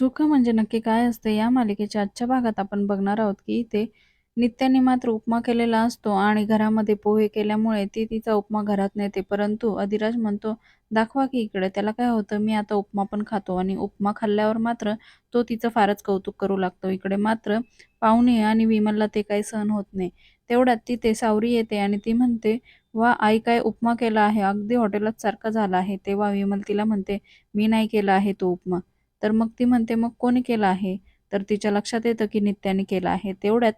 सुख म्हणजे नक्की काय असते या मालिकेच्या आजच्या भागात आपण बघणार आहोत की इथे नित्याने मात्र उपमा केलेला असतो आणि घरामध्ये पोहे केल्यामुळे ती तिचा उपमा घरात नेते. परंतु अधिराज म्हणतो दाखवा की इकडे त्याला काय होतं मी आता उपमा पण खातो आणि उपमा खाल्ल्यावर मात्र तो तिचं फारच कौतुक करू लागतो. इकडे मात्र पाहुणे आणि विमलला ते काही सहन होत नाही. तेवढ्यात तिथे सावरी येते आणि ती म्हणते वा आई काय उपमा केला आहे? अगदी हॉटेलात सारखा झाला आहे. तेव्हा विमल तिला म्हणते मी नाही केला आहे तो उपमा. तर मग ती म्हणते मग कोणी केला आहे? तर तिच्या लक्षात येतं की नित्याने केला आहे. तेवढ्यात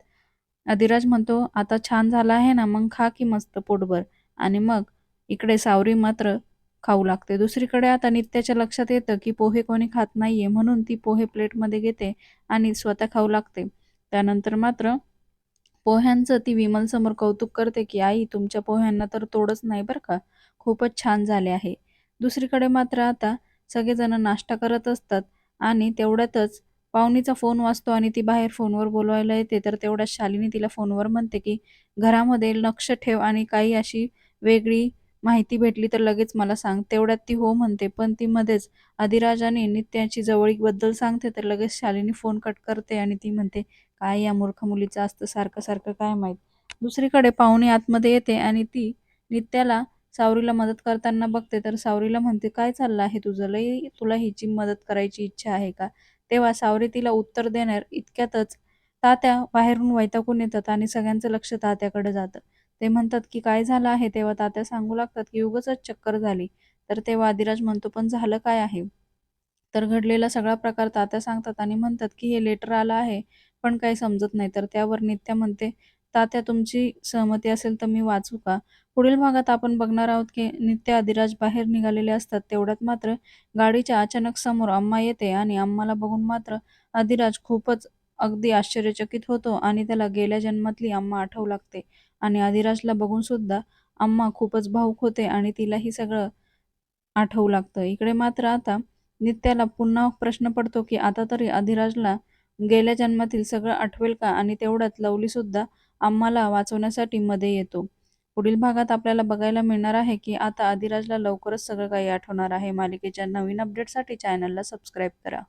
अधिराज म्हणतो आता छान झाला आहे ना मग खा की मस्त पोटभर. आणि मग इकडे सावरी मात्र खाऊ लागते. दुसरीकडे आता नित्याच्या लक्षात येतं की पोहे कोणी खात नाहीये म्हणून ती पोहे प्लेटमध्ये घेते आणि स्वतः खाऊ लागते. त्यानंतर मात्र पोह्यांचं ती विमल समोर कौतुक करते की आई तुमच्या पोह्यांना तर तोडच नाही बरं का? खूपच छान झाले आहे. दुसरीकडे मात्र आता सगळेजण नाश्ता करत असतात आणि तेवढ्यातच पाहुणीचा फोन वाजतो आणि ती बाहेर फोनवर बोलवायला येते. तर तेवढ्यात शालिनी तिला फोनवर म्हणते की घरामध्ये लक्ष ठेव आणि काही अशी वेगळी माहिती भेटली तर लगेच मला सांग. तेवढ्यात ती हो म्हणते. पण ती मध्येच अधिराजाने नित्याची जवळीकबद्दल सांगते. तर लगेच शालिनी फोन कट करते आणि ती म्हणते काय या मूर्ख मुलीचं असतं? सारखं सारखं काय माहीत? दुसरीकडे पाहुणी आतमध्ये येते आणि ती नित्याला सावरीला मदत करताना बघते तर सावरीला म्हणते काय चाललं आहे तुझं? लई तुला हिची मदत करायची इच्छा आहे का? तेव्हा सावरी तिला उत्तर देणार इतक्यातच. तात्या बाहेरून वैतागून येतात आणि सगळ्यांचं लक्ष तात्याकडे जातं. ते म्हणतात की काय झालं आहे? तेव्हा तात्या सांगू लागतात की उगच चक्कर झाली. तर तेव्हा आदिराज म्हणतो पण झालं काय आहे? तर घडलेला सगळा प्रकार तात्या सांगतात आणि म्हणतात की हे लेटर आलं आहे पण काही समजत नाही. तर त्यावर नित्या म्हणते तात्या तुमची सहमती असेल तर मी वाचू का? पुढील भागात आपण बघणार आहोत की नित्य अधिराज बाहेर निघालेले असतात तेवढ्यात मात्र गाडीच्या अचानक समोर अम्मा येते आणि अम्माला बघून मात्र अधिराज खूपच अगदी आश्चर्यचकित होतो आणि त्याला गेल्या जन्मातली अम्मा आठवू लागते आणि अधिराजला बघून सुद्धा अम्मा खूपच भाऊक होते आणि तिलाही सगळं आठवू लागतं. इकडे मात्र आता नित्याला पुन्हा प्रश्न पडतो की आता तरी अधिराजला गेल्या जन्मातील सगळं आठवेल का? आणि तेवढ्यात लवली सुद्धा आम्हाला वाचवण्यासाठी मध्ये येतो. पुढील भागात आपल्याला बघायला मिळणार आहे की आता आदिराजला लवकरच सगळं काही आठवणार आहे. मालिकेच्या नवीन अपडेटसाठी चॅनलला सबस्क्राईब करा.